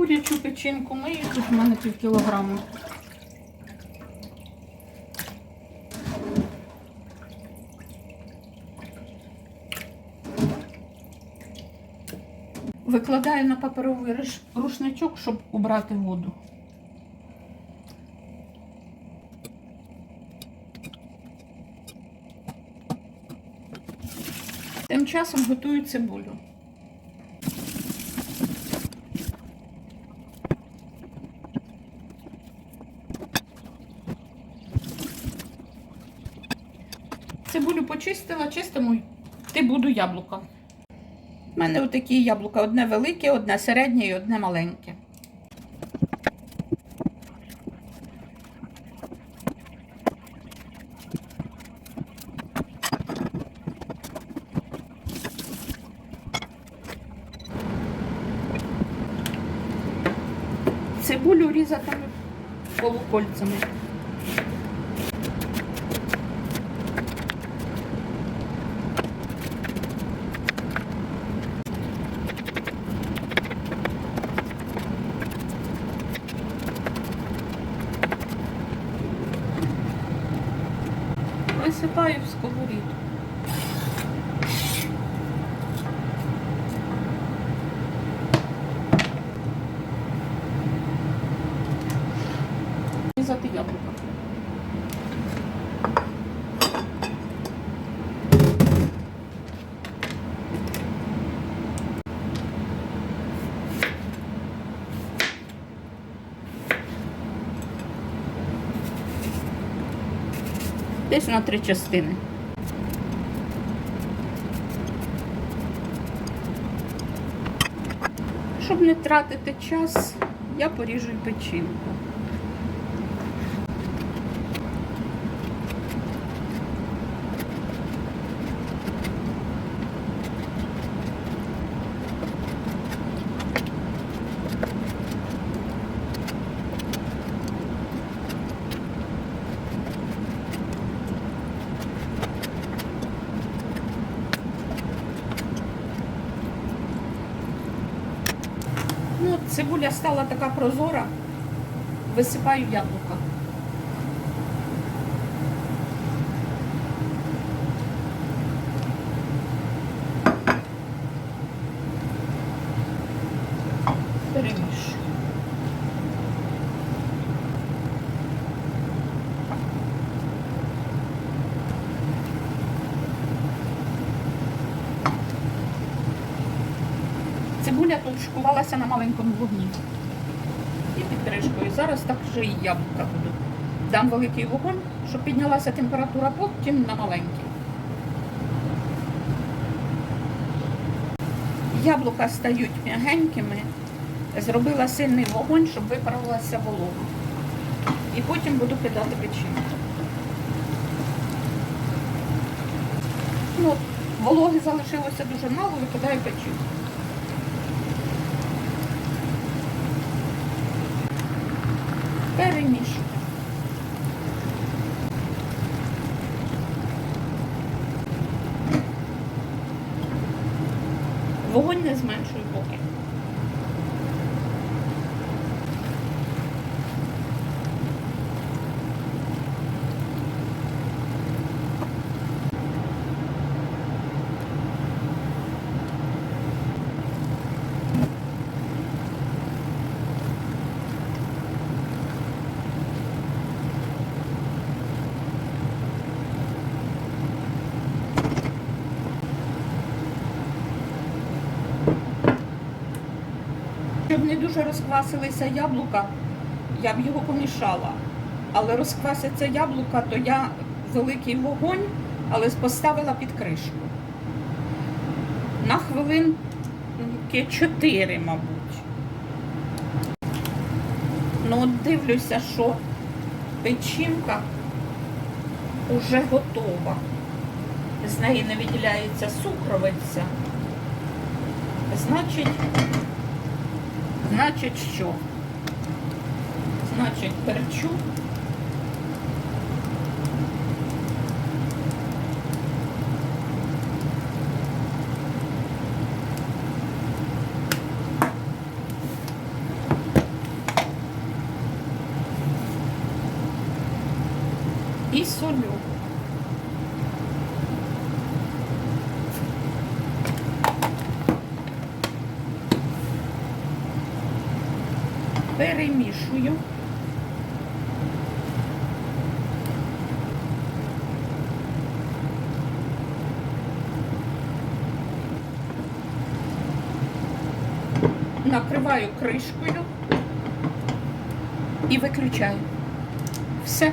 Курячу печінку мию, тут в мене пів кілограму. Викладаю на паперовий рушничок, щоб убрати воду. Тим часом готую цибулю. Цибулю почистила, чистимо ти буду яблука. У мене отакі яблука: одне велике, одне середнє і одне маленьке. Цибулю різатиму полукольцями. Висипаю в сковорідку. Різати яблука. Десь на три частини. Щоб не тратити час, я поріжу печінку. Цибуля стала така прозора, висипаю яблука. Перемішую. Цибуля тушкувалася на маленькому вогні. І під кришкою. Зараз так вже і яблука буду. Дам великий вогонь, щоб піднялася температура, потім на маленький. Яблука стають м'ягенькими. Зробила сильний вогонь, щоб випарувалася волога. І потім буду кидати печінку. Ну, вологи залишилося дуже мало, викидаю печінку. Перемішую. Вогонь не зменшує поки. Щоб не дуже розквасилися яблука, я б його помішала. Але розквасяться яблука, то я великий вогонь, але поставила під кришку. На хвилин 4, мабуть. Ну, от дивлюся, що печінка вже готова. З неї не виділяється сукровиця. Значить, Значить, що? Значить, перчу. Солю. Перемішую. Накриваю кришкою і виключаю. Все.